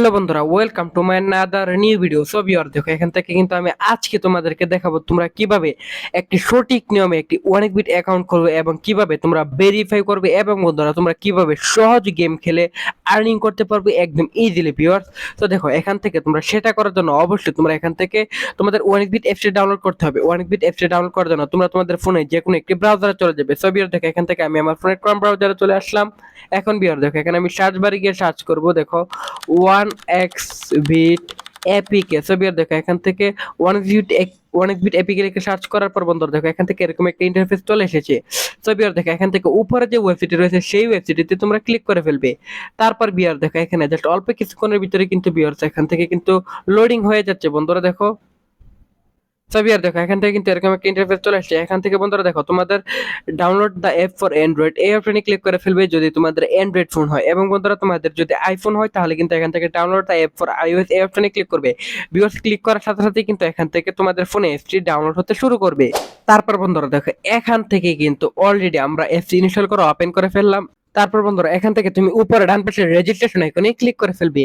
Hello বন্ধুরা welcome to my another new video so viewer দেখো, এখান থেকে কিন্তু আমি আজকে তোমাদেরকে দেখাবো তোমরা কীভাবে একটি সঠিক নিয়মে একটি অনেক বিট অ্যাকাউন্ট করবে এবং কীভাবে তোমরা ভেরিফাই করবে এবং বন্ধুরা, তোমরা কীভাবে সহজ গেম খেলে আর্নিং করতে পারবে একদম ইজিলি ভিউয়ার্স তো দেখো, এখান থেকে তোমরা সেটা করার জন্য অবশ্যই তোমরা এখান থেকে তোমাদের অনেক বিট অ্যাপসটি ডাউনলোড করতে হবে। অনেক বিট অ্যাপসটি ডাউনলোড করার জন্য তোমরা তোমাদের ফোনে যে কোনো একটি ব্রাউজারে চলে যাবে। সো ভিউয়ার দেখো, এখান থেকে আমি আমার ফোনের ক্রম ব্রাউজারে চলে আসলাম। এখন বিয়ার দেখো, এখানে আমি সার্চ বারে গিয়ে সার্চ করব। দেখো one X bet APK so viewer দেখো, এখান থেকে one bet one X bet APK লিখে সার্চ করার পর বন্ধুরা দেখো, এখান থেকে এরকম একটা ইন্টারফেস চলে এসেছে। সো বিয়ার দেখো, এখান থেকে উপরে যে ওয়েবসাইটটি রয়েছে, সেই ওয়েবসাইটটিতে তোমরা ক্লিক করে ফেলবে। তারপর বিয়ার দেখো, এখানে জাস্ট অল্প কিছুক্ষণের ভিতরে কিন্তু বিয়ার এখান থেকে কিন্তু লোডিং হয়ে যাচ্ছে। বন্ধুরা দেখো সাবিয়ার দেখো, এখান থেকে কিন্তু এরকম একটা ইন্টারফেস চলে আসছে। এখান থেকে বন্ধুরা দেখো, তোমাদের download the app for Android এই অপশনে ক্লিক করে ফেলবে যদি তোমাদের অ্যান্ড্রয়েড ফোন হয়। এবং বন্ধুরা তোমাদের যদি আইফোন হয়, তাহলে কিন্তু এখান থেকে download the app for iOS এই অপশনে ক্লিক করবে। ভিউয়ার্স ক্লিক করার সাথে সাথে কিন্তু এখান থেকে তোমাদের ফোনে এফটি ডাউনলোড হতে শুরু করবে। তারপর বন্ধুরা দেখো, এখান থেকে কিন্তু অলরেডি আমরা এফটি ইনস্টল করে ওপেন করে ফেললাম। তারপর বন্ধুরা, এখান থেকে তুমি উপরে ডান পাশে রেজিস্ট্রেশন আইকনে ক্লিক করে ফেলবে।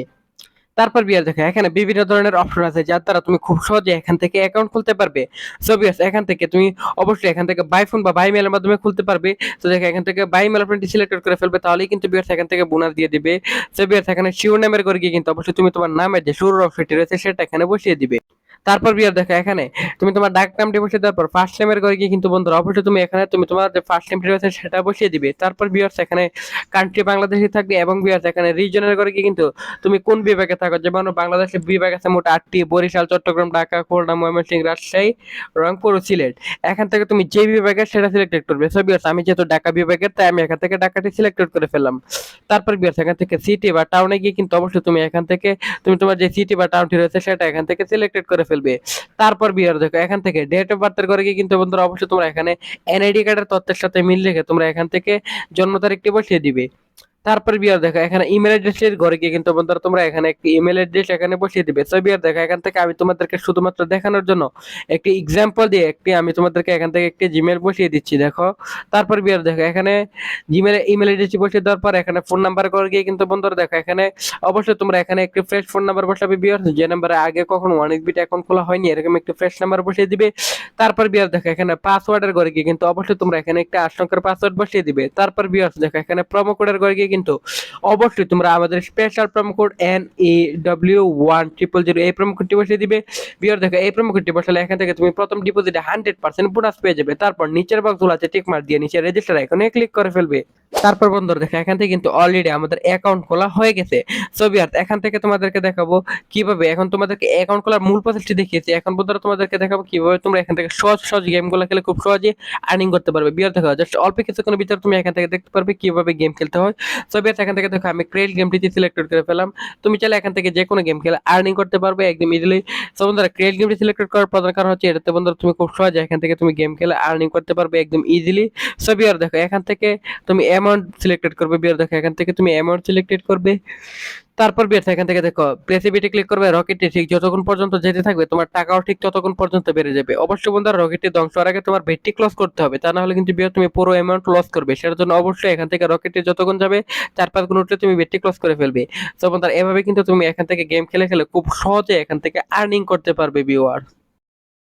তারপর বিয়ার দেখো, এখানে বিভিন্ন ধরনের অপশন আছে যার দ্বারা তুমি খুব সহজে এখান থেকে অ্যাকাউন্ট খুলতে পারবে। সো বিয়ার্স এখান থেকে তুমি অবশ্যই এখান থেকে বাই ফোন বা বাই মেলের মাধ্যমে খুলতে পারবে। তো দেখো, এখান থেকে বাই মেল অপশনটি সিলেক্ট করে ফেলবে, তাহলেই কিন্তু বিয়ার্স এখান থেকে বোনাস দিয়ে দিবে। সো বিয়ার্স এখানে শিওর নামের করে গিয়ে কিন্তু অবশ্যই তুমি তোমার নামের যে শুরুর অপশনটি রয়েছে, সেটা এখানে বসিয়ে দিবে। তারপর বিয়ার দেখো, এখানে। তুমি তোমার ডাক নামটি বসিয়ে দেওয়ার পর ফার্স্ট নেমের করে গিয়ে কিন্তু বন্ধুরা, অবশ্যই তুমি এখানে তুমি তোমার যে ফার্স্ট নেমটি রয়েছে সেটা বসিয়ে দিবে। তারপর বিয়ার্স এখানে কান্ট্রি বাংলাদেশে থাকবে এবং বিয়ার্স এখানে রিজনের করে গিয়ে কিন্তু তুমি কোন বিভাগে থাকো? যেমন বাংলাদেশের বিভাগ আছে মোট আটটি, বরিশাল, চট্টগ্রাম, ঢাকা, খুলনা, ময়মনসিংহ, রাজশাহী, রংপুর ও সিলেট। এখান থেকে তুমি যে বিভাগে সেটা সিলেক্টেড করবে। সো বিয়ার্স, আমি যেহেতু ঢাকা বিভাগের, তাই আমি এখান থেকে ঢাকাটি সিলেক্টেড করে ফেললাম। তারপর বিয়ার্স, এখান থেকে সিটি বা টাউনে গিয়ে কিন্তু অবশ্যই তুমি এখান থেকে, তুমি তোমার যে সিটি বা টাউনটি রয়েছে সেটা এখান থেকে সিলেক্টেড করে ফেলবে। তারপর বিয়ার দেখো, এখান থেকে ডেট অফ বার্থের করে গিয়ে কিন্তু বন্ধুরা অবশ্যই তোমরা এখানে এনআইডি কার্ডের তথ্যের সাথে মিল রেখে তোমরা এখান থেকে জন্ম তারিখটি বসিয়ে দিবে। তারপর বিয়ার দেখো, এখানে ইমেল অ্যাড্রেসের ঘরে গিয়ে কিন্তু বন্ধুরা তোমরা এখানে একটি ইমেল অ্যাড্রেস এখানে বসিয়ে দিবে। সো বিয়ার দেখো, এখান থেকে আমি তোমাদেরকে শুধুমাত্র দেখানোর জন্য একটি এক্সাম্পল দিয়ে একটি আমি তোমাদেরকে এখান থেকে একটি জিমেল বসিয়ে দিচ্ছি, দেখো। তারপর বিয়ার দেখো, এখানে জিমেল ইমেল অ্যাড্রেসটি বসিয়ে দেওয়ার পর এখানে ফোন নাম্বার করে গিয়ে কিন্তু বন্ধুরা দেখো, এখানে অবশ্যই তোমরা এখানে একটি ফ্রেশ ফোন নাম্বার বসাবে বিয়ার, যে নাম্বারে আগে কখনো ওয়ান বিট অ্যাকাউন্ট খোলা হয়নি, এরকম একটি ফ্রেশ নাম্বার বসিয়ে দিবে। তারপর বিয়ার দেখো, এখানে পাসওয়ার্ডের ঘরে গিয়ে কিন্তু অবশ্যই তোমরা এখানে একটা আশঙ্কার পাসওয়ার্ড বসিয়ে দিবে। তারপর বিয়ার দেখো, এখানে প্রোমো কোডের ঘরে গিয়ে কিন্তু অবশ্যই তোমরা আমাদের special promo code N E W one triple zero এই প্রোমো কোডটি বসিয়ে দিবে। বিয়ার দেখো, এই প্রোমো কোডটি বসালে এখান থেকে তুমি প্রথম ডিপোজিটে হান্ড্রেড পার্সেন্ট বোনাস পেয়ে যাবে। তারপর নিচের বক্সগুলো আছে টিক মার দিয়ে নিচে রেজিস্টার এখানে ক্লিক করে ফেলবে। তারপর বন্ধুরা দেখো, এখান থেকে কিন্তু অলরেডি আমাদের অ্যাকাউন্ট খোলা হয়ে গেছে। সো বিয়ার এখান থেকে তোমাদেরকে দেখাবো কীভাবে, এখন তোমাদেরকে অ্যাকাউন্ট খোলার মূল প্রসেসটি দেখিয়েছি। এখন বন্ধুরা তোমাদেরকে দেখাবো কীভাবে তোমরা এখান থেকে সহজ সহজ গেমগুলো খেলে খুব সহজে আর্নিং করতে পারবে। বিয়ার দেখো জাস্ট অল্প কিছুক্ষণের ভিতরে তুমি এখান থেকে দেখতে পারবে কীভাবে গেম খেলতে হয়। সো বিয়ার এখান থেকে দেখো, আমি ক্রেল গেমটিতে সিলেক্টেড করে ফেলাম তুমি চাইলে এখান থেকে যে কোনো গেম খেলে আর্নিং করতে পারবে একদম ইজিলি সো বন্ধুরা ক্রেল গেমটি সিলেক্টেড করার প্রধান কারণ হচ্ছে এটাতে বন্ধুরা তুমি খুব সহজে এখান থেকে তুমি গেম খেলে আর্নিং করতে পারবে একদম ইজিলি সো বিয়ার দেখো, এখান থেকে তুমি অ্যামাউন্ট সিলেক্টেড করবে বিয়ার দেখো, এখান থেকে তুমি অ্যামাউন্ট সিলেক্টেড করবে। তারপর বিয়ার এখান থেকে দেখো প্রেসিবিটি ক্লিক করবে রকেটটি ঠিক যতক্ষণ পর্যন্ত যেতে থাকবে, তোমার টাকাও ঠিক ততক্ষণ পর্যন্ত বেড়ে যাবে। অবশ্যই বন্ধুরা রকেটটি ধ্বংস হওয়ার আগে তোমার বেটটি ক্লোজ করতে হবে, তা না হলে কিন্তু বিয়ার তুমি পুরো অ্যামাউন্ট লস করবে। সেটার জন্য অবশ্যই এখান থেকে রকেটটি যতক্ষণ যাবে, চার পাঁচ গুণ উঠলে তুমি বেটটি ক্লোজ করে ফেলবে। তো বন্ধুরা, এভাবে কিন্তু তুমি এখান থেকে গেম খেলে খেলে খুব সহজে এখান থেকে আর্নিং করতে পারবে ভিউয়ার